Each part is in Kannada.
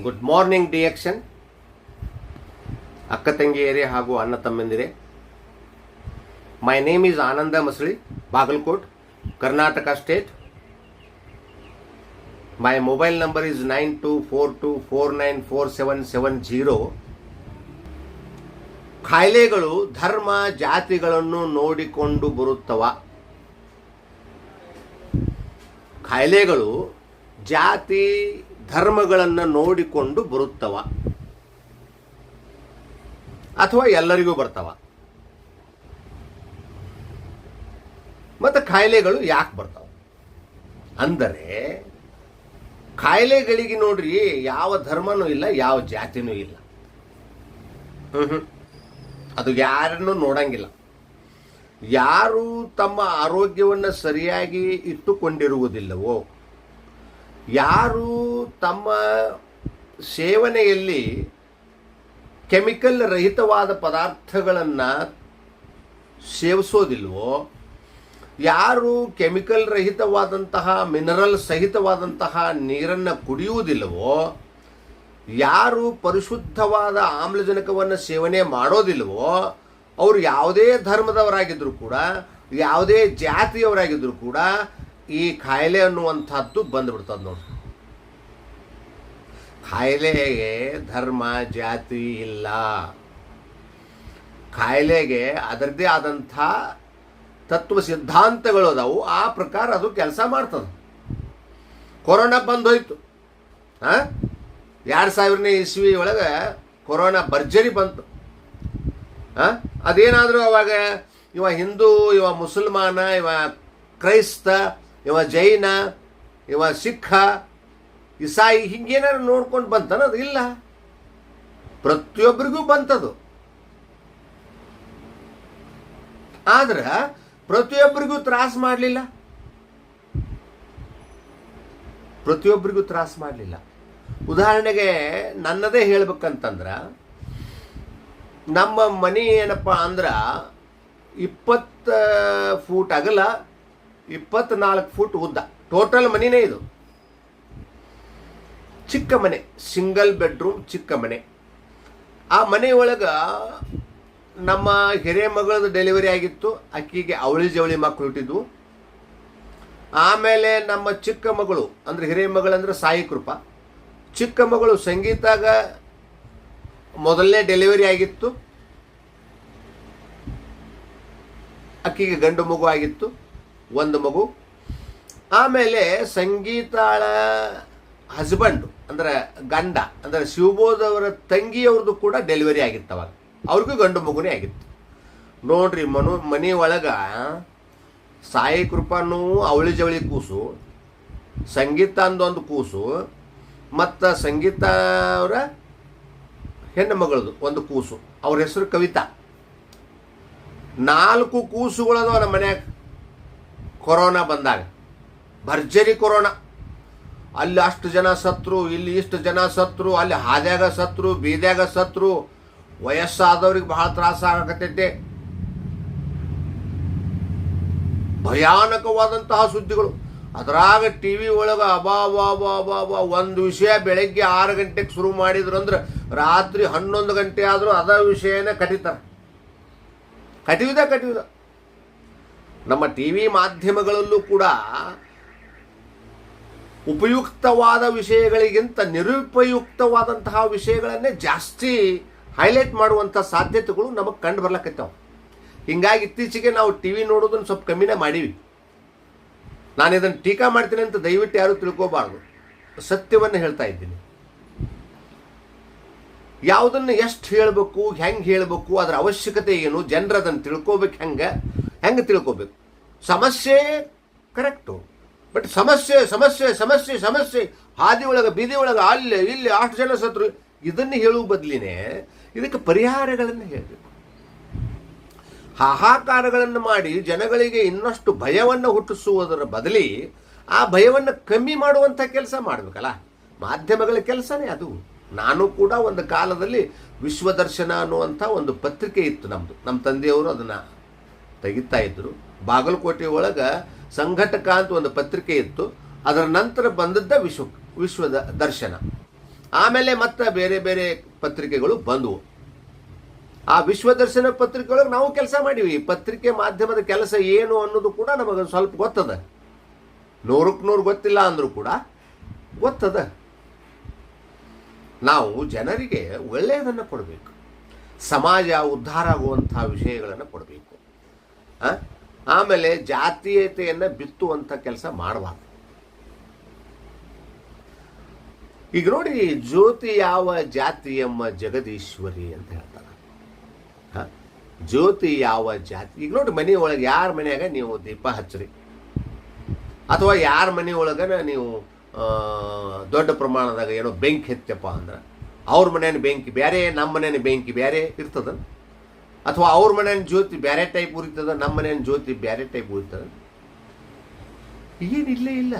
ಗುಡ್ ಮಾರ್ನಿಂಗ್ ಡಿಯಕ್ಷನ್ ಅಕ್ಕ ತಂಗಿಯರೇ ಹಾಗೂ ಅಣ್ಣ ತಮ್ಮಂದಿರೇ. My name is Ananda Masali Bagalkot Karnataka state my mobile number is nine two four two four nine four seven seven zero ಕಾಯಿಲೆಗಳು ಧರ್ಮ ಜಾತಿಗಳನ್ನು ನೋಡಿಕೊಂಡು ಬರುತ್ತವ. ಕಾಯಿಲೆಗಳು ಜಾತಿ ಧರ್ಮಗಳನ್ನು ನೋಡಿಕೊಂಡು ಬರುತ್ತವ. ಅಥವಾ ಎಲ್ಲರಿಗೂ ಬರ್ತವ. ಮತ್ತು ಕಾಯಿಲೆಗಳು ಯಾಕೆ ಬರ್ತಾವ? ಅಂದರೆ ಕಾಯಿಲೆಗಳಿಗೆ ನೋಡ್ರಿ ಯಾವ ಧರ್ಮನೂ ಇಲ್ಲ, ಯಾವ ಜಾತಿನೂ ಇಲ್ಲ. ಅದು ಯಾರನ್ನು ನೋಡಂಗಿಲ್ಲ. ಯಾರು ತಮ್ಮ ಆರೋಗ್ಯವನ್ನು ಸರಿಯಾಗಿ ಇಟ್ಟುಕೊಂಡಿರುವುದಿಲ್ಲವೋ, ಯಾರು ತಮ್ಮ ಸೇವನೆಯಲ್ಲಿ ಕೆಮಿಕಲ್ ರಹಿತವಾದ ಪದಾರ್ಥಗಳನ್ನು ಸೇವಿಸೋದಿಲ್ವೋ? ಯಾರು ಕೆಮಿಕಲ್ ರಹಿತವಾದಂತಹ, ಮಿನರಲ್ ಸಹಿತವಾದಂತಹ ನೀರನ್ನು ಕುಡಿಯುವುದಿಲ್ಲವೋ? ಯಾರು ಪರಿಶುದ್ಧವಾದ ಆಮ್ಲಜನಕವನ್ನು ಸೇವನೆ ಮಾಡೋದಿಲ್ಲವೋ ಅವರು ಯಾವುದೇ ಧರ್ಮದವರಾಗಿದ್ದರೂ ಕೂಡ, ಯಾವುದೇ ಜಾತಿಯವರಾಗಿದ್ದರೂ ಕೂಡ ಈ ಕಾಯಿಲೆ ಅನ್ನುವಂಥದ್ದು ಬಂದುಬಿಡ್ತದೆ ನೋಡಿ ಕಾಯಿಲೆಗೆ ಧರ್ಮ ಜಾತಿ ಇಲ್ಲ. ಕಾಯಿಲೆಗೆ ಅದರದ್ದೇ ಆದಂಥ ತತ್ವ ಸಿದ್ಧಾಂತಗಳು ಅದಾವು. ಆ ಪ್ರಕಾರ ಅದು ಕೆಲಸ ಮಾಡ್ತದೆ. ಕೊರೋನಾ ಬಂದೋಯ್ತು. ಹಾಂ ಎರಡು ಸಾವಿರನೇ ಇಸ್ವಿ ಒಳಗೆ ಕೊರೋನಾ ಭರ್ಜರಿ ಬಂತು. ಹಾಂ ಅದೇನಾದರೂ ಅವಾಗ ಇವ ಹಿಂದೂ, ಇವ ಮುಸಲ್ಮಾನ, ಇವ ಕ್ರೈಸ್ತ, ಇವ ಜೈನ, ಇವ ಸಿಖ ಇಸಾಯಿ ಹಿಂಗೇನಾದ್ರು ನೋಡ್ಕೊಂಡು ಬಂತನ ಅದು? ಇಲ್ಲ. ಪ್ರತಿಯೊಬ್ಬರಿಗೂ ಬಂತದು. ಆದ್ರೆ ಪ್ರತಿಯೊಬ್ಬರಿಗೂ ತ್ರಾಸ ಮಾಡಲಿಲ್ಲ. ಪ್ರತಿಯೊಬ್ಬರಿಗೂ ತ್ರಾಸ ಮಾಡಲಿಲ್ಲ. ಉದಾಹರಣೆಗೆ ನನ್ನದೇ ಹೇಳ್ಬೇಕಂತಂದ್ರೆ, ನಮ್ಮ ಮನೆ ಏನಪ್ಪ ಅಂದ್ರೆ ಇಪ್ಪತ್ತ ಫೂಟ್ ಅಗಲ ಇಪ್ಪತ್ನಾಲ್ಕು ಫೂಟ್ ಉದ್ದ. ಟೋಟಲ್ ಮನಿನೇ ಇದು. ಚಿಕ್ಕ ಮನೆ ಸಿಂಗಲ್ ಬೆಡ್ರೂಮ್ ಚಿಕ್ಕ ಮನೆ. ಆ ಮನೆ ಒಳಗೆ ನಮ್ಮ ಹಿರಿಯ ಮಗಳದ್ದು ಡೆಲಿವರಿ ಆಗಿತ್ತು, ಅಕ್ಕಿಗೆ ಅವಳಿ ಜವಳಿ ಮಕ್ಕಳು ಹುಟ್ಟಿದ್ವು. ಆಮೇಲೆ ನಮ್ಮ ಚಿಕ್ಕ ಮಗಳು, ಅಂದರೆ ಹಿರಿಯ ಮಗಳಂದ್ರೆ ಸಾಯಿ ಕೃಪ. ಚಿಕ್ಕ ಮಗಳು ಸಂಗೀತಾಗ ಮೊದಲನೇ ಡೆಲಿವರಿ ಆಗಿತ್ತು. ಅಕ್ಕಿಗೆ ಗಂಡು ಮಗು ಆಗಿತ್ತು, ಒಂದು ಮಗು. ಆಮೇಲೆ ಸಂಗೀತಾಳ ಹಸ್ಬೆಂಡ್ ಅಂದ್ರೆ ಗಂಡ, ಅಂದರೆ ಶಿವಬೋಧವರ ತಂಗಿಯವ್ರದ್ದು ಕೂಡ ಡೆಲಿವರಿ ಆಗಿತ್ತು ಅವಾಗ. ಅವ್ರಿಗೂ ಗಂಡು ಮಗುನೇ ಆಗಿತ್ತು. ನೋಡ್ರಿ ಮನು, ಮನೆ ಒಳಗೆ ಸಾಯಿ ಕೃಪಾನು ಅವಳಿ ಜವಳಿ ಕೂಸು, ಸಂಗೀತ ಅಂದೊಂದು ಕೂಸು, ಮತ್ತು ಸಂಗೀತ ಅವರ ಹೆಣ್ಣು ಮಗಳದು ಒಂದು ಕೂಸು. ಅವ್ರ ಹೆಸರು ಕವಿತಾ. ನಾಲ್ಕು ಕೂಸುಗಳದವ ನಮ್ಮ ಮನ್ಯಾಗ. ಕೊರೋನಾ ಬಂದಾಗ. ಭರ್ಜರಿ ಕೊರೋನಾ. ಅಲ್ಲಿ ಅಷ್ಟು ಜನ ಸತ್ರು, ಇಲ್ಲಿ ಇಷ್ಟು ಜನ ಸತ್ರು, ಅಲ್ಲಿ ಹಾದ್ಯಾಗ ಸತ್ರು, ಬೀದ್ಯಾಗ ಸತ್ರು, ವಯಸ್ಸಾದವ್ರಿಗೆ ಬಹಳ ತ್ರಾಸ ಆಗತೈತೆ. ಭಯಾನಕವಾದಂತಹ ಸುದ್ದಿಗಳು. ಅದರಾಗ ಟಿ ವಿ ಒಳಗೆ ಅಬಾ ಬಾ ಬಾ ಬಾ ಬಾ ಒಂದು ವಿಷಯ ಬೆಳಗ್ಗೆ ಆರು ಗಂಟೆಗೆ ಶುರು ಮಾಡಿದ್ರು ಅಂದ್ರೆ ರಾತ್ರಿ ಹನ್ನೊಂದು ಗಂಟೆ ಆದರೂ ಅದ ವಿಷಯನೇ ಕಟಿತಾರೆ. ಕಟಿವಿದ ಕಟಿವಿದ. ನಮ್ಮ ಟಿ ವಿ ಮಾಧ್ಯಮಗಳಲ್ಲೂ ಕೂಡ ಉಪಯುಕ್ತವಾದ ವಿಷಯಗಳಿಗಿಂತ ನಿರುಪಯುಕ್ತವಾದಂತಹ ವಿಷಯಗಳನ್ನೇ ಜಾಸ್ತಿ ಹೈಲೈಟ್ ಮಾಡುವಂಥ ಸಾಧ್ಯತೆಗಳು ನಮಗೆ ಕಂಡು ಬರ್ಲಕ್ಕತ್ತಾವ ಹಿಂಗಾಗಿ ಇತ್ತೀಚೆಗೆ ನಾವು ಟಿ ವಿ ನೋಡೋದನ್ನು ಸ್ವಲ್ಪ ಕಮ್ಮಿನೇ ಮಾಡೀವಿ. ನಾನು ಇದನ್ನು ಟೀಕಾ ಮಾಡ್ತೀನಿ ಅಂತ ದಯವಿಟ್ಟು ಯಾರೂ ತಿಳ್ಕೋಬಾರ್ದು. ಸತ್ಯವನ್ನು ಹೇಳ್ತಾ ಇದ್ದೀನಿ. ಯಾವುದನ್ನು ಎಷ್ಟು ಹೇಳಬೇಕು, ಹೆಂಗೆ ಹೇಳಬೇಕು, ಅದರ ಅವಶ್ಯಕತೆ ಏನು ಜನರು ಅದನ್ನು ತಿಳ್ಕೋಬೇಕು ಹೆಂಗೆ ಹೆಂಗೆ ತಿಳ್ಕೋಬೇಕು? ಸಮಸ್ಯೆ ಕರೆಕ್ಟು. ಬಟ್ ಸಮಸ್ಯೆ ಸಮಸ್ಯೆ ಸಮಸ್ಯೆ ಸಮಸ್ಯೆ. ಹಾದಿ ಒಳಗೆ ಬೀದಿ ಒಳಗೆ ಅಲ್ಲಿ, ಇಲ್ಲಿ ಅಷ್ಟು ಜನ ಸತ್ರು. ಇದನ್ನು ಹೇಳುವ ಬದಲಿನೇ ಇದಕ್ಕೆ ಪರಿಹಾರಗಳನ್ನು ಹೇಳಬೇಕು. ಹಾಹಾಕಾರಗಳನ್ನು ಮಾಡಿ ಜನಗಳಿಗೆ ಇನ್ನಷ್ಟು ಭಯವನ್ನು ಹುಟ್ಟಿಸುವುದರ ಬದಲಿ ಆ ಭಯವನ್ನು ಕಮ್ಮಿ ಮಾಡುವಂಥ ಕೆಲಸ ಮಾಡಬೇಕಲ್ಲ. ಮಾಧ್ಯಮಗಳ ಕೆಲಸನೇ ಅದು. ನಾನು ಕೂಡ ಒಂದು ಕಾಲದಲ್ಲಿ ವಿಶ್ವದರ್ಶನ ಅನ್ನುವಂಥ ಒಂದು ಪತ್ರಿಕೆ ಇತ್ತು ನಮ್ಮದು ನಮ್ಮ ತಂದೆಯವರು ಅದನ್ನು ತೆಗಿತಾ ಇದ್ದರು ಬಾಗಲಕೋಟೆ ಒಳಗೆ ಸಂಘಟಕ ಅಂತ ಒಂದು ಪತ್ರಿಕೆ ಇತ್ತು. ಅದರ ನಂತರ ಬಂದದ್ದ ವಿಶ್ವ, ವಿಶ್ವದ ದರ್ಶನ. ಆಮೇಲೆ ಮತ್ತೆ ಬೇರೆ ಬೇರೆ ಪತ್ರಿಕೆಗಳು ಬಂದವು. ಆ ವಿಶ್ವದರ್ಶನ ಪತ್ರಿಕೆಯೊಳಗೆ ನಾವು ಕೆಲಸ ಮಾಡೀವಿ. ಪತ್ರಿಕೆ ಮಾಧ್ಯಮದ ಕೆಲಸ ಏನು ಅನ್ನೋದು ಕೂಡ ನಮಗೆ ಸ್ವಲ್ಪ ಗೊತ್ತದ. ನೂರಕ್ಕೆ ನೂರು ಗೊತ್ತಿಲ್ಲ ಅಂದರೂ ಕೂಡ ಗೊತ್ತದ. ನಾವು ಜನರಿಗೆ ಒಳ್ಳೆಯದನ್ನು ಕೊಡಬೇಕು. ಸಮಾಜ ಉದ್ಧಾರ ಆಗುವಂಥ ವಿಷಯಗಳನ್ನು ಕೊಡಬೇಕು? ಆಮೇಲೆ ಜಾತೀಯತೆಯನ್ನು ಬಿತ್ತುವಂಥ ಕೆಲಸ ಮಾಡಬಾರ್ದು. ಈಗ ನೋಡಿ, ಜ್ಯೋತಿ ಯಾವ ಜಾತಿ ಎಂಬ ಜಗದೀಶ್ವರಿ ಅಂತ ಹೇಳ್ತಾರೆ? ಜ್ಯೋತಿ ಯಾವ ಜಾತಿ? ಈಗ ನೋಡಿ, ಮನೆ ಒಳಗೆ ಯಾರ ಮನೆಯಾಗ ನೀವು ದೀಪ ಹಚ್ಚ್ರಿ? ಅಥವಾ ಯಾರ ಮನೆ ಒಳಗನ ನೀವು ದೊಡ್ಡ ಪ್ರಮಾಣದಾಗ ಏನೋ ಬೆಂಕಿ ಹೆತ್ತಪ್ಪ ಅಂದ್ರೆ, ಅವ್ರ ಮನೇನ ಬೆಂಕಿ ಬೇರೆ ನಮ್ಮ ಮನೇನ ಬೆಂಕಿ ಬೇರೆ ಇರ್ತದ ಅಥವಾ ಅವ್ರ ಮನೇನ ಜ್ಯೋತಿ ಬೇರೆ ಟೈಪ್ ಉರಿತದ, ನಮ್ಮ ಮನೇನ ಜ್ಯೋತಿ ಬೇರೆ ಟೈಪ್ ಉರಿತದ? ಏನಿಲ್ಲೇ, ಇಲ್ಲ.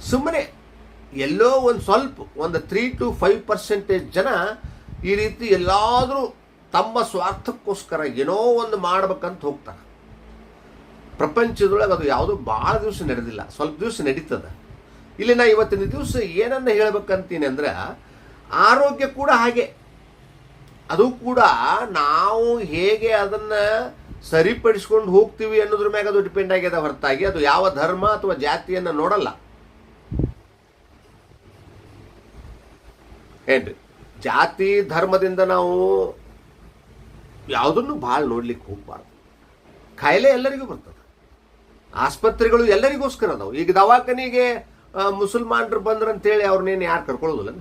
ಸುಮ್ಮನೆ ಎಲ್ಲೋ ಒಂದು ಸ್ವಲ್ಪ, ಒಂದು ತ್ರೀ ಟು ಫೈವ್ ಪರ್ಸೆಂಟೇಜ್ ಜನ ಈ ರೀತಿ ಎಲ್ಲಾದರೂ ತಮ್ಮ ಸ್ವಾರ್ಥಕ್ಕೋಸ್ಕರ ಏನೋ ಒಂದು ಮಾಡ್ಬೇಕಂತ ಹೋಗ್ತಾರೆ. ಪ್ರಪಂಚದೊಳಗೆ ಅದು ಯಾವುದು ಭಾಳ ದಿವಸ ನಡೆದಿಲ್ಲ, ಸ್ವಲ್ಪ ದಿವಸ ನಡೀತದ. ಇಲ್ಲಿ ನಾ ಇವತ್ತಿನ ದಿವಸ ಏನನ್ನ ಹೇಳ್ಬೇಕಂತೀನಿ ಅಂದ್ರೆ, ಆರೋಗ್ಯ ಕೂಡ ಹಾಗೆ. ಅದು ಕೂಡ ನಾವು ಹೇಗೆ ಅದನ್ನ ಸರಿಪಡಿಸ್ಕೊಂಡು ಹೋಗ್ತೀವಿ ಅನ್ನೋದ್ರ ಮ್ಯಾಗ ಅದು ಡಿಪೆಂಡ್ ಆಗ್ಯದ ಹೊರತಾಗಿ. ಅದು ಯಾವ ಧರ್ಮ ಅಥವಾ ಜಾತಿಯನ್ನು ನೋಡಲ್ಲ. ಏನ್ರಿ? ಜಾತಿ, ಧರ್ಮದಿಂದ ನಾವು ಯಾವುದನ್ನು ಭಾಳ ನೋಡ್ಲಿಕ್ಕೆ ಹೋಗ್ಬಾರ್ದು. ಕಾಯಿಲೆ ಎಲ್ಲರಿಗೂ ಬರ್ತದೆ. ಆಸ್ಪತ್ರೆಗಳು ಎಲ್ಲರಿಗೋಸ್ಕರ ಅದಾವೆ. ಈಗ ದವಾಖಾನಿಗೆ ಮುಸಲ್ಮಾನರು ಬಂದ್ರಂತೇಳಿ ಅವ್ರನ್ನೇನು ಯಾರು ಕರ್ಕೊಳ್ಳೋದಿಲ್ಲ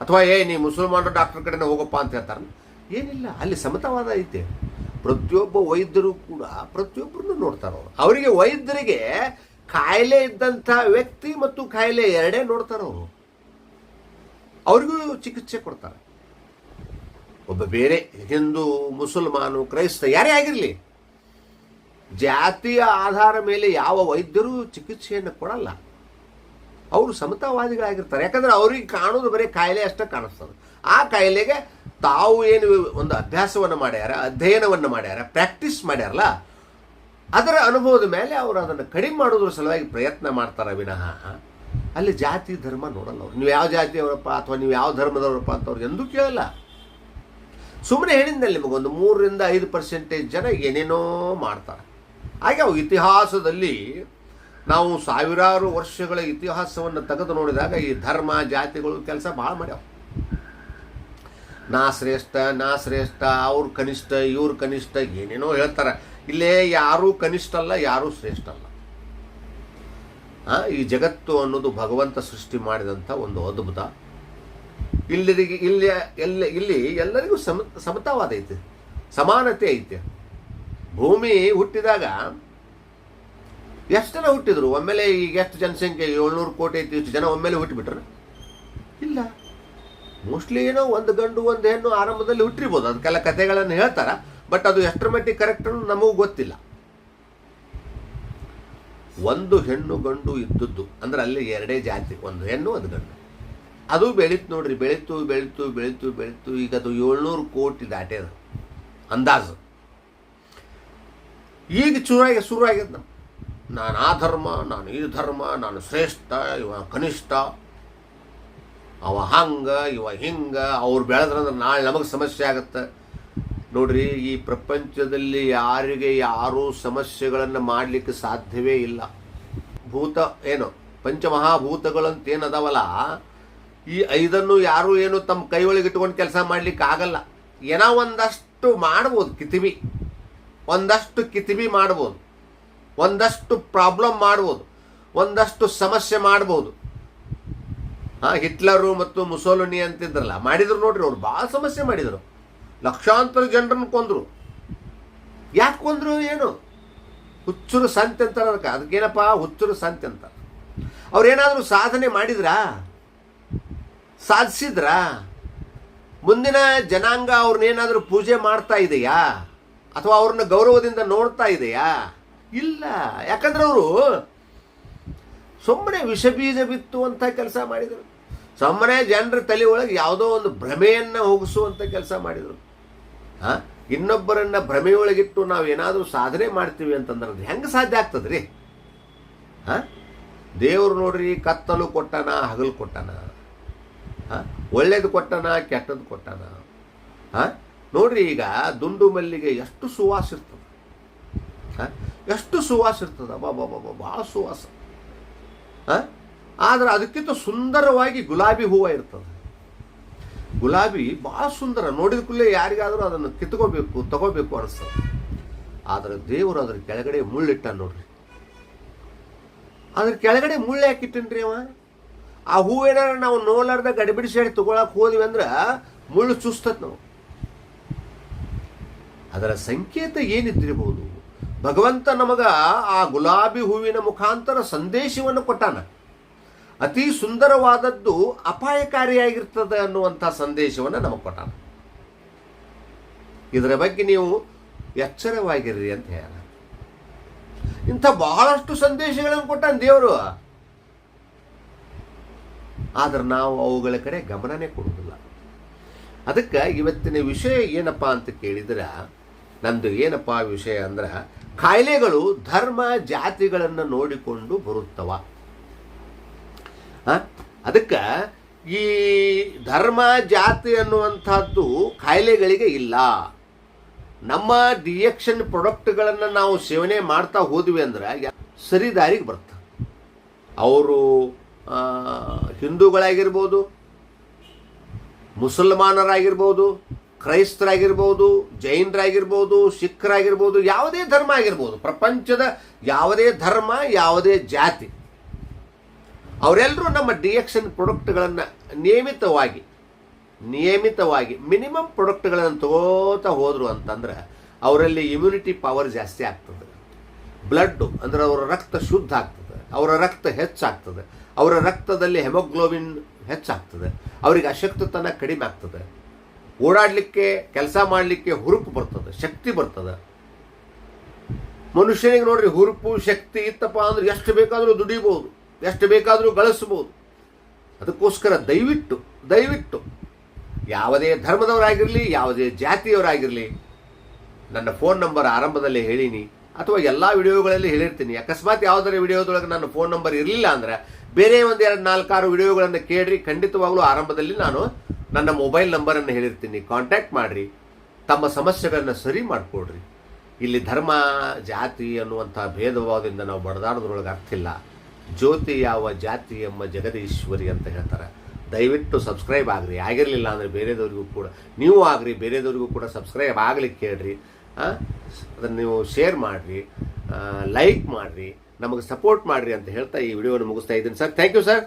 ಅಥವಾ, ಏ, ನೀ ಮುಸಲ್ಮಾನರು ಡಾಕ್ಟರ್ ಕಡೆನೇ ಹೋಗಪ್ಪ ಅಂತ ಹೇಳ್ತಾರೆ ಏನಿಲ್ಲ, ಅಲ್ಲಿ ಸಮತಾವಾದ ಐತೆ. ಪ್ರತಿಯೊಬ್ಬ ವೈದ್ಯರು ಕೂಡ ಪ್ರತಿಯೊಬ್ಬರನ್ನು ನೋಡ್ತಾರೆ ಅವರು. ಅವರಿಗೆ ವೈದ್ಯರಿಗೆ ಕಾಯಿಲೆ ಇದ್ದಂಥ ವ್ಯಕ್ತಿ ಮತ್ತು ಕಾಯಿಲೆ ಎರಡೇ ನೋಡ್ತಾರೆ ಅವರು. ಅವ್ರಿಗೂ ಚಿಕಿತ್ಸೆ ಕೊಡ್ತಾರೆ. ಒಬ್ಬ ಬೇರೆ ಹಿಂದೂ, ಮುಸಲ್ಮಾನು, ಕ್ರೈಸ್ತ, ಯಾರೇ ಆಗಿರಲಿ, ಜಾತಿಯ ಆಧಾರ ಮೇಲೆ ಯಾವ ವೈದ್ಯರು ಚಿಕಿತ್ಸೆಯನ್ನು ಕೊಡಲ್ಲ. ಅವರು ಸಮತಾವಾದಿಗಳಾಗಿರ್ತಾರೆ. ಯಾಕಂದ್ರೆ ಅವ್ರಿಗೆ ಕಾಣೋದು ಬರೀ ಕಾಯಿಲೆ ಅಷ್ಟೇ ಕಾಣಿಸ್ತದೆ. ಆ ಕಾಯಿಲೆಗೆ ತಾವು ಏನು ಒಂದು ಅಭ್ಯಾಸವನ್ನು ಮಾಡ್ಯಾರ, ಅಧ್ಯಯನವನ್ನು ಮಾಡ್ಯಾರ ಪ್ರಾಕ್ಟೀಸ್ ಮಾಡ್ಯಾರಲ್ಲ, ಅದರ ಅನುಭವದ ಮೇಲೆ ಅವರು ಅದನ್ನು ಕಡಿಮೆ ಮಾಡೋದ್ರ ಸಲುವಾಗಿ ಪ್ರಯತ್ನ ಮಾಡ್ತಾರೆ ವಿನಃ, ಅಲ್ಲಿ ಜಾತಿ, ಧರ್ಮ ನೋಡಲ್ಲ ಅವ್ರು. ನೀವು ಯಾವ ಜಾತಿಯವರಪ್ಪ ಅಥವಾ ನೀವು ಯಾವ ಧರ್ಮದವರಪ್ಪ ಅಂತ ಅವ್ರು ಎಂದೂ ಕೇಳಲ್ಲ. ಸುಮ್ಮನೆ ಹೇಳಿದ್ದಲ್ಲಿ ನಿಮಗೊಂದು ಮೂರರಿಂದ ಐದು ಪರ್ಸೆಂಟೇಜ್ ಜನ ಏನೇನೋ ಮಾಡ್ತಾರೆ. ಹಾಗೆ ಅವು ಇತಿಹಾಸದಲ್ಲಿ ನಾವು ಸಾವಿರಾರು ವರ್ಷಗಳ ಇತಿಹಾಸವನ್ನು ತೆಗೆದು ನೋಡಿದಾಗ ಈ ಧರ್ಮ, ಜಾತಿಗಳು ಕೆಲಸ ಭಾಳ ಮಾಡ್ಯಾವ. ನಾ ಶ್ರೇಷ್ಠ ನಾ ಶ್ರೇಷ್ಠ, ಅವ್ರ ಕನಿಷ್ಠ, ಇವ್ರ ಕನಿಷ್ಠ, ಏನೇನೋ ಹೇಳ್ತಾರೆ. ಇಲ್ಲೇ ಯಾರೂ ಕನಿಷ್ಠ ಅಲ್ಲ, ಯಾರೂ ಶ್ರೇಷ್ಠ ಅಲ್ಲ. ಈ ಜಗತ್ತು ಅನ್ನೋದು ಭಗವಂತ ಸೃಷ್ಟಿ ಮಾಡಿದಂಥ ಒಂದು ಅದ್ಭುತ. ಇಲ್ಲರಿಗೆ ಇಲ್ಲಿ, ಎಲ್ಲ, ಇಲ್ಲಿ ಎಲ್ಲರಿಗೂ ಸಮ, ಸಮತಾವಾದ ಐತೆ. ಸಮಾನತೆ ಐತೆ. ಭೂಮಿ ಹುಟ್ಟಿದಾಗ ಎಷ್ಟು ಜನ ಹುಟ್ಟಿದ್ರು? ಒಮ್ಮೆಲೆ ಈಗ ಎಷ್ಟು ಜನಸಂಖ್ಯೆ? ಏಳ್ನೂರು ಕೋಟಿ ಐತಿ ಇಷ್ಟು ಜನ ಒಮ್ಮೆಲೆ ಹುಟ್ಟಿಬಿಟ್ರು? ಇಲ್ಲ. ಮೋಸ್ಟ್ಲಿ ಏನೋ ಒಂದು ಗಂಡು, ಒಂದು ಹೆಣ್ಣು ಆರಂಭದಲ್ಲಿ ಹುಟ್ಟಿರ್ಬೋದು. ಅದಕ್ಕೆಲ್ಲ ಕಥೆಗಳನ್ನು ಹೇಳ್ತಾರ? ಬಟ್ ಅದು ಎಷ್ಟರ ಮಟ್ಟಿಗೆ ಕರೆಕ್ಟ್ ನಮಗೂ ಗೊತ್ತಿಲ್ಲ. ಒಂದು ಹೆಣ್ಣು, ಗಂಡು ಇದ್ದದ್ದು. ಅಂದ್ರೆ ಅಲ್ಲಿ ಎರಡೇ ಜಾತಿ. ಒಂದು ಹೆಣ್ಣು, ಒಂದು ಗಂಡು. ಅದು ಬೆಳೀತು ನೋಡ್ರಿ. ಬೆಳೀತು ಬೆಳೀತು ಬೆಳೀತು ಬೆಳೀತು. ಈಗ ಅದು ಏಳ್ನೂರು ಕೋಟಿ ದಾಟ್ಯದ ಅಂದಾಜು. ಈಗ ಚೂರಾಗಿ ಶುರು ಆಗ್ಯದ ನಮ್ಮ ನಾನು ಆ ಧರ್ಮ, ನಾನು ಈ ಧರ್ಮ, ನಾನು ಶ್ರೇಷ್ಠ, ಇವ ಕನಿಷ್ಠ, ಅವ ಹಂಗ, ಇವ ಹಿಂಗ, ಅವ್ರು ಬೆಳೆದ್ರಂದ್ರೆ ನಾಳೆ ನಮಗೆ ಸಮಸ್ಯೆ ಆಗತ್ತೆ. ನೋಡ್ರಿ, ಈ ಪ್ರಪಂಚದಲ್ಲಿ ಯಾರಿಗೆ ಯಾರೂ ಸಮಸ್ಯೆಗಳನ್ನು ಮಾಡಲಿಕ್ಕೆ ಸಾಧ್ಯವೇ ಇಲ್ಲ. ಭೂತ, ಏನು, ಪಂಚಮಹಾಭೂತಗಳಂತ ಈ ಐದನ್ನು ಯಾರೂ ಏನು ತಮ್ಮ ಕೈ ಒಳಗೆ ಇಟ್ಕೊಂಡು ಕೆಲಸ ಮಾಡ್ಲಿಕ್ಕೆ ಆಗಲ್ಲ. ಏನೋ ಒಂದಷ್ಟು ಮಾಡ್ಬೋದು ಕಿತಿಬಿ. ಒಂದಷ್ಟು ಕಿತಿಬಿ ಮಾಡ್ಬೋದು. ಒಂದಷ್ಟು ಪ್ರಾಬ್ಲಮ್ ಮಾಡ್ಬೋದು, ಒಂದಷ್ಟು ಸಮಸ್ಯೆ ಮಾಡ್ಬೋದು. ಹಾಂ, ಹಿಟ್ಲರು ಮತ್ತು ಮುಸೋಲನಿ ಅಂತಿದ್ರಲ್ಲ, ಮಾಡಿದ್ರು ನೋಡ್ರಿ, ಅವ್ರು ಭಾಳ ಸಮಸ್ಯೆ ಮಾಡಿದರು. ಲಕ್ಷಾಂತರ ಜನರನ್ನು ಕೊಂದರು. ಯಾಕೆ ಕೊಂದರು ಏನು? ಹುಚ್ಚರು ಸಂತೆ ಅಂತಾರೆ ಅದಕ್ಕೆ, ಅದಕ್ಕೇನಪ್ಪ? ಹುಚ್ಚರು ಸಂತೆ ಅಂತ. ಅವ್ರೇನಾದರೂ ಸಾಧನೆ ಮಾಡಿದ್ರಾ? ಸಾಧಿಸಿದ್ರಾ? ಮುಂದಿನ ಜನಾಂಗ ಅವ್ರನ್ನೇನಾದರೂ ಪೂಜೆ ಮಾಡ್ತಾ ಇದೆಯಾ? ಅಥವಾ ಅವ್ರನ್ನ ಗೌರವದಿಂದ ನೋಡ್ತಾ ಇದೆಯಾ? ಇಲ್ಲ. ಯಾಕಂದ್ರೆ ಅವರು ಸುಮ್ಮನೆ ವಿಷಬೀಜ ಬಿತ್ತುವಂಥ ಕೆಲಸ ಮಾಡಿದರು. ಸುಮ್ಮನೆ ಜನರ ತಲೆ ಒಳಗೆ ಯಾವುದೋ ಒಂದು ಭ್ರಮೆಯನ್ನು ಹೋಗಿಸುವಂಥ ಕೆಲಸ ಮಾಡಿದರು. ಹಾಂ? ಇನ್ನೊಬ್ಬರನ್ನ ಭ್ರಮೆಯೊಳಗಿಟ್ಟು ನಾವು ಏನಾದರೂ ಸಾಧನೆ ಮಾಡ್ತೀವಿ ಅಂತಂದ್ರೆ ಅದು ಹೆಂಗೆ ಸಾಧ್ಯ ಆಗ್ತದ್ರಿ? ಹಾಂ? ದೇವರು ನೋಡ್ರಿ, ಕತ್ತಲು ಕೊಟ್ಟನ, ಹಗಲು ಕೊಟ್ಟನ. ಹಾಂ? ಒಳ್ಳೇದು ಕೊಟ್ಟನ, ಕೆಟ್ಟದ್ದು ಕೊಟ್ಟನ. ಹಾಂ? ನೋಡ್ರಿ ಈಗ ದುಂಡು ಮಲ್ಲಿಗೆ ಎಷ್ಟು ಸುವಾಸ ಇರ್ತದೆ ಹಾಂ? ಎಷ್ಟು ಸುವಾಸ ಇರ್ತದೆ? ಬಾ ಬಾ ಭಾಳ ಸುವಾಸ. ಆದ್ರೆ ಅದಕ್ಕಿಂತ ಸುಂದರವಾಗಿ ಗುಲಾಬಿ ಹೂವು ಇರ್ತದೆ. ಗುಲಾಬಿ ಭಾಳ ಸುಂದರ. ನೋಡಿದ ಕೂಡಲೇ ಯಾರಿಗಾದರೂ ಅದನ್ನು ಕಿತ್ಕೋಬೇಕು, ತಗೋಬೇಕು ಅನಿಸ್ತದೆ. ಆದರೆ ದೇವರು ಅದ್ರ ಕೆಳಗಡೆ ಮುಳ್ಳಿಟ್ಟ ನೋಡ್ರಿ. ಅದ್ರ ಕೆಳಗಡೆ ಮುಳ್ಳು ಹಾಕಿಟ್ಟಿನ್ರಿ ಅವ? ಆ ಹೂವೇನಾರ ನಾವು ನೋಲಾರ್ದ ಗಡಿಬಿಡಿ ಹೇಳಿ ತಗೊಳಕ್ ಹೋದ್ವಿ ಅಂದ್ರೆ ಮುಳ್ಳು ಚುಸ್ತತ್ ನಾವು. ಅದರ ಸಂಕೇತ ಏನಿದ್ದಿರಬಹುದು ಭಗವಂತ ನಮಗ ಆ ಗುಲಾಬಿ ಹೂವಿನ ಮುಖಾಂತರ ಸಂದೇಶವನ್ನು ಕೊಟ್ಟಾನ. ಅತಿ ಸುಂದರವಾದದ್ದು ಅಪಾಯಕಾರಿಯಾಗಿರ್ತದೆ ಅನ್ನುವಂಥ ಸಂದೇಶವನ್ನು ನಮಗೆ ಕೊಟ್ಟಾನ. ಇದರ ಬಗ್ಗೆ ನೀವು ಎಚ್ಚರವಾಗಿರ್ರಿ ಅಂತ ಹೇಳ ಇಂಥ ಬಹಳಷ್ಟು ಸಂದೇಶಗಳನ್ನು ಕೊಟ್ಟಾನ ದೇವರು. ಆದ್ರೆ ನಾವು ಅವುಗಳ ಕಡೆ ಗಮನನೇ ಕೊಡುವುದಿಲ್ಲ. ಅದಕ್ಕೆ ಇವತ್ತಿನ ವಿಷಯ ಏನಪ್ಪ ಅಂತ ಕೇಳಿದ್ರೆ ನಂದು ಏನಪ್ಪ ವಿಷಯ ಅಂದ್ರೆ ಕಾಯಿಲೆಗಳು ಧರ್ಮ ಜಾತಿಗಳನ್ನು ನೋಡಿಕೊಂಡು ಬರುತ್ತವ. ಅದಕ್ಕೆ ಈ ಧರ್ಮ ಜಾತಿ ಅನ್ನುವಂಥದ್ದು ಕಾಯಿಲೆಗಳಿಗೆ ಇಲ್ಲ. ನಮ್ಮ ಡಿಯಕ್ಷನ್ ಪ್ರಾಡಕ್ಟ್ಗಳನ್ನು ನಾವು ಸೇವನೆ ಮಾಡ್ತಾ ಹೋದ್ವಿ ಅಂದ್ರೆ ಸರಿದಾರಿಗೆ ಸರಿ ದಾರಿಗೆ ಬರುತ್ತೆ. ಅವರು ಹಿಂದೂಗಳಾಗಿರ್ಬೋದು, ಮುಸಲ್ಮಾನರಾಗಿರ್ಬೋದು ಕ್ರೈಸ್ತರಾಗಿರ್ಬೋದು, ಜೈನರಾಗಿರ್ಬೋದು ಸಿಖ್ರಾಗಿರ್ಬೋದು ಯಾವುದೇ ಧರ್ಮ ಆಗಿರ್ಬೋದು, ಪ್ರಪಂಚದ ಯಾವುದೇ ಧರ್ಮ, ಯಾವುದೇ ಜಾತಿ, ಅವರೆಲ್ಲರೂ ನಮ್ಮ ಡಿ ಎನ್ ಪ್ರೊಡಕ್ಟ್ಗಳನ್ನು ನಿಯಮಿತವಾಗಿ ನಿಯಮಿತವಾಗಿ, ಮಿನಿಮಮ್ ಪ್ರೊಡಕ್ಟ್ಗಳನ್ನು ತಗೋತಾ ಹೋದರು ಅಂತಂದ್ರೆ ಅವರಲ್ಲಿ ಇಮ್ಯುನಿಟಿ ಪವರ್ ಜಾಸ್ತಿ ಆಗ್ತದೆ. ಬ್ಲಡ್ಡು ಅಂದರೆ ಅವರ ರಕ್ತ ಶುದ್ಧ ಆಗ್ತದೆ, ಅವರ ರಕ್ತ ಹೆಚ್ಚಾಗ್ತದೆ, ಅವರ ರಕ್ತದಲ್ಲಿ ಹೆಮೋಗ್ಲೋಬಿನ್ ಹೆಚ್ಚಾಗ್ತದೆ, ಅವರಿಗೆ ಅಶಕ್ತತನ ಕಡಿಮೆ ಆಗ್ತದೆ. ಓಡಾಡಲಿಕ್ಕೆ, ಕೆಲಸ ಮಾಡಲಿಕ್ಕೆ ಹುರುಪು ಬರ್ತದೆ, ಶಕ್ತಿ ಬರ್ತದೆ. ಮನುಷ್ಯನಿಗೆ ನೋಡ್ರಿ, ಹುರುಪು, ಶಕ್ತಿ ಇತ್ತಪ್ಪ ಅಂದ್ರೆ ಎಷ್ಟು ಬೇಕಾದರೂ ದುಡಿಬೋದು, ಎಷ್ಟು ಬೇಕಾದರೂ ಗಳಿಸ್ಬೋದು. ಅದಕ್ಕೋಸ್ಕರ ದಯವಿಟ್ಟು ದಯವಿಟ್ಟು, ಯಾವುದೇ ಧರ್ಮದವರಾಗಿರಲಿ, ಯಾವುದೇ ಜಾತಿಯವರಾಗಿರಲಿ, ನನ್ನ ಫೋನ್ ನಂಬರ್ ಆರಂಭದಲ್ಲಿ ಹೇಳೀನಿ, ಅಥವಾ ಎಲ್ಲ ವಿಡಿಯೋಗಳಲ್ಲಿ ಹೇಳಿರ್ತೀನಿ. ಅಕಸ್ಮಾತ್ ಯಾವುದರ ವಿಡಿಯೋದೊಳಗೆ ನನ್ನ ಫೋನ್ ನಂಬರ್ ಇರಲಿಲ್ಲ ಅಂದ್ರೆ ಬೇರೆ ಒಂದು ಎರಡು ನಾಲ್ಕಾರು ವಿಡಿಯೋಗಳನ್ನು ಕೇಳ್ರಿ, ಖಂಡಿತವಾಗ್ಲೂ ಆರಂಭದಲ್ಲಿ ನಾನು ನನ್ನ ಮೊಬೈಲ್ ನಂಬರನ್ನು ಹೇಳಿರ್ತೀನಿ. ಕಾಂಟ್ಯಾಕ್ಟ್ ಮಾಡಿರಿ. ತಮ್ಮ ಸಮಸ್ಯೆಗಳನ್ನು ಸರಿ ಮಾಡಿಕೊಡ್ರಿ ಇಲ್ಲಿ ಧರ್ಮ, ಜಾತಿ ಅನ್ನುವಂಥ ಭೇದಭಾವದಿಂದ ನಾವು ಬಡದಾಡೋದ್ರೊಳಗೆ ಅರ್ಥ ಇಲ್ಲ. ಜ್ಯೋತಿ ಯಾವ ಜಾತಿ ಎಂಬ ಜಗದೀಶ್ವರಿ ಅಂತ ಹೇಳ್ತಾರೆ. ದಯವಿಟ್ಟು ಸಬ್ಸ್ಕ್ರೈಬ್ ಆಗ್ರಿ. ಆಗಿರಲಿಲ್ಲ ಅಂದರೆ ಬೇರೆದವ್ರಿಗೂ ಕೂಡ, ನೀವು ಆಗ್ರಿ, ಬೇರೆದವ್ರಿಗೂ ಕೂಡ ಸಬ್ಸ್ಕ್ರೈಬ್ ಆಗಲಿಕ್ಕೆ ಹೇಳ್ರಿ ಅದನ್ನು ನೀವು ಶೇರ್ ಮಾಡಿರಿ. ಲೈಕ್ ಮಾಡಿರಿ. ನಮಗೆ ಸಪೋರ್ಟ್ ಮಾಡಿರಿ ಅಂತ ಹೇಳ್ತಾ ಈ ವಿಡಿಯೋನ ಮುಗಿಸ್ತಾ ಇದ್ದೀನಿ. Sir thank you sir